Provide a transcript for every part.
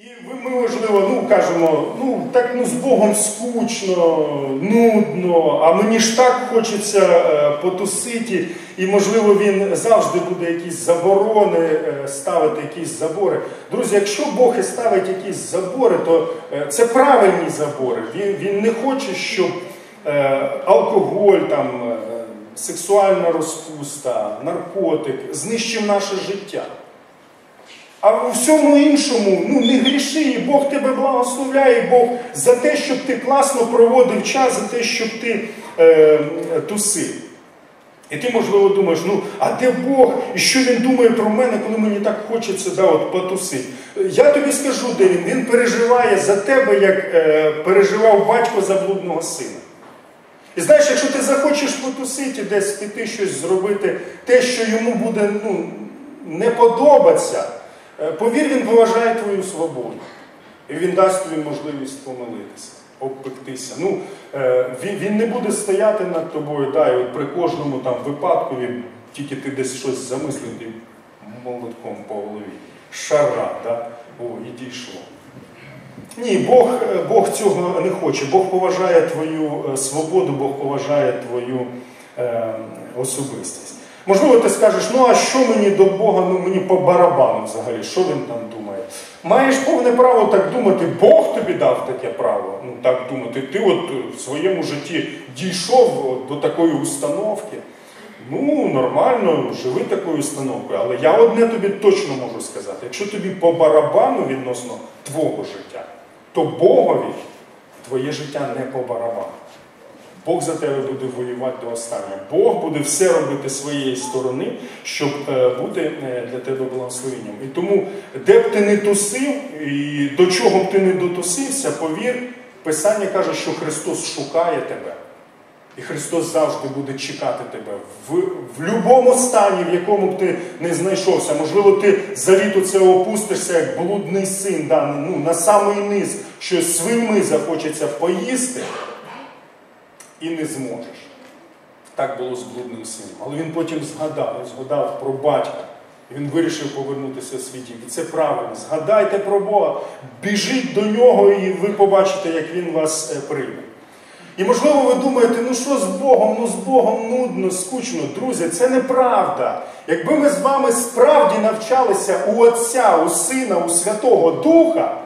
І ви- ми, можливо, ну кажемо, ну так ну з Богом скучно, нудно, а мені ж так хочеться е, потусити, і можливо він завжди буде якісь заборони е, ставити, якісь забори. Друзі, якщо Бог і ставить якісь забори, то е, це правильні забори. Він, він не хоче, щоб е, алкоголь, там, е, сексуальна розпуста, наркотик знищив наше життя. А у всьому іншому, ну не гріши, і Бог тебе благословляє, Бог за те, щоб ти класно проводив час, за те, щоб ти е, тусив. І ти, можливо, думаєш, ну, а де Бог? І що він думає про мене, коли мені так хочеться да, от, потусити? Я тобі скажу, де він. Він переживає за тебе, як е, переживав батько за блудного сина. І знаєш, якщо ти захочеш потусити, десь піти щось зробити, те, що йому буде ну, не подобатися, повір, він поважає твою свободу. І він дасть тобі можливість помилитися, обпектися. Ну, е, він, він не буде стояти над тобою, да, і от при кожному там випадку він тільки ти десь щось замислив, і молотком по голові. Шара, да? о, і дійшло. Ні, Бог, е, Бог цього не хоче. Бог поважає твою е, свободу, Бог поважає твою е, особистість. Можливо, ти скажеш, ну а що мені до Бога, ну мені по барабану взагалі, що він там думає? Маєш повне право так думати, Бог тобі дав таке право ну, так думати. Ти от в своєму житті дійшов до такої установки. Ну, нормально, живи такою установкою. Але я одне тобі точно можу сказати: якщо тобі по барабану відносно твого життя, то Богові твоє життя не по барабану. Бог за тебе буде воювати до останнього. Бог буде все робити своєї сторони, щоб е, бути е, для тебе благословенням. І тому, де б ти не тусив, і до чого б ти не дотусився, повір, Писання каже, що Христос шукає тебе. І Христос завжди буде чекати тебе в, в будь-якому стані, в якому б ти не знайшовся. Можливо, ти завіту це опустишся, як блудний син, да, ну, на самий низ, що свиньми захочеться поїсти, і не зможеш. Так було з блудним сином. Але він потім згадав, згадав про батька. І він вирішив повернутися в свій дім. І це правильно. Згадайте про Бога, біжіть до нього, і ви побачите, як він вас е, прийме. І можливо, ви думаєте, ну що з Богом? Ну з Богом нудно, скучно. Друзі, це неправда. Якби ми з вами справді навчалися у Отця, у Сина, у Святого Духа,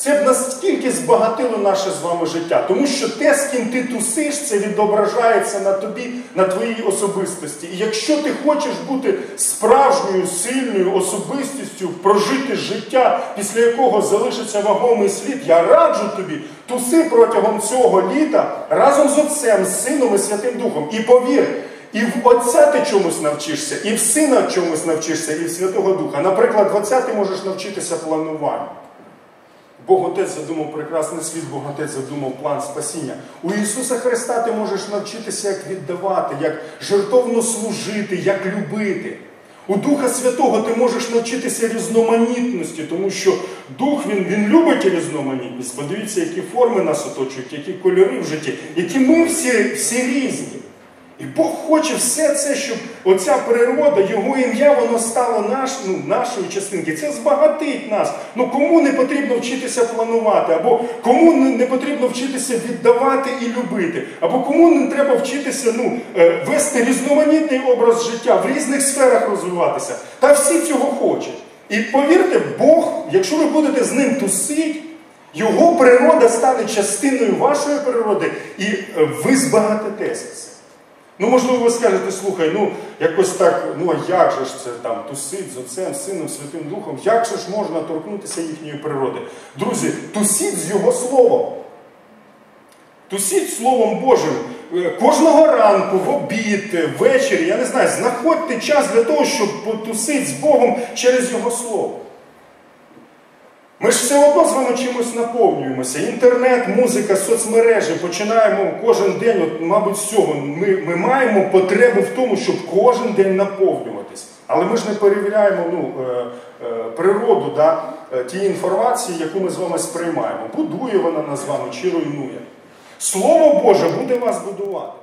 це б наскільки збагатило наше з вами життя. Тому що те, з ким ти тусиш, це відображається на тобі, на твоїй особистості. І якщо ти хочеш бути справжньою, сильною особистістю, прожити життя, після якого залишиться вагомий слід, я раджу тобі туси протягом цього літа разом з Отцем, з Сином і Святим Духом. І повір. І в Отця ти чомусь навчишся, і в Сина чомусь навчишся, і в Святого Духа. Наприклад, в Отця ти можеш навчитися плануванню. Бог Отець задумав прекрасний світ, Бог Отець задумав план спасіння. У Ісуса Христа ти можеш навчитися, як віддавати, як жертовно служити, як любити. У Духа Святого ти можеш навчитися різноманітності, тому що Дух він, він любить різноманітність. Подивіться, які форми нас оточують, які кольори в житті, які ми всі, всі різні. І Бог хоче все це, щоб оця природа, його ім'я, воно стало наш, ну, нашою частинки. Це збагатить нас. Ну кому не потрібно вчитися планувати, або кому не, потрібно вчитися віддавати і любити, або кому не треба вчитися ну, е, вести різноманітний образ життя, в різних сферах розвиватися. Та всі цього хочуть. І повірте, Бог, якщо ви будете з ним тусити, його природа стане частиною вашої природи, і е, ви збагатитеся. Ну, можливо, ви скажете, слухай, ну якось так, ну а як же ж це там тусить з Отцем, Сином, Святим Духом, як же ж можна торкнутися їхньої природи? Друзі, тусіть з Його Словом. Тусіть Словом Божим. Е, Кожного ранку, в обід, е, ввечері, я не знаю, знаходьте час для того, щоб потусити з Богом через Його Слово. Ми ж все одно з вами чимось наповнюємося. Інтернет, музика, соцмережі починаємо кожен день, от, мабуть, з. Ми, ми маємо потребу в тому, щоб кожен день наповнюватись. Але ми ж не перевіряємо ну, е, е, природу да, е, тієї інформації, яку ми з вами сприймаємо. Будує вона нас з вами чи руйнує. Слово Боже буде вас будувати.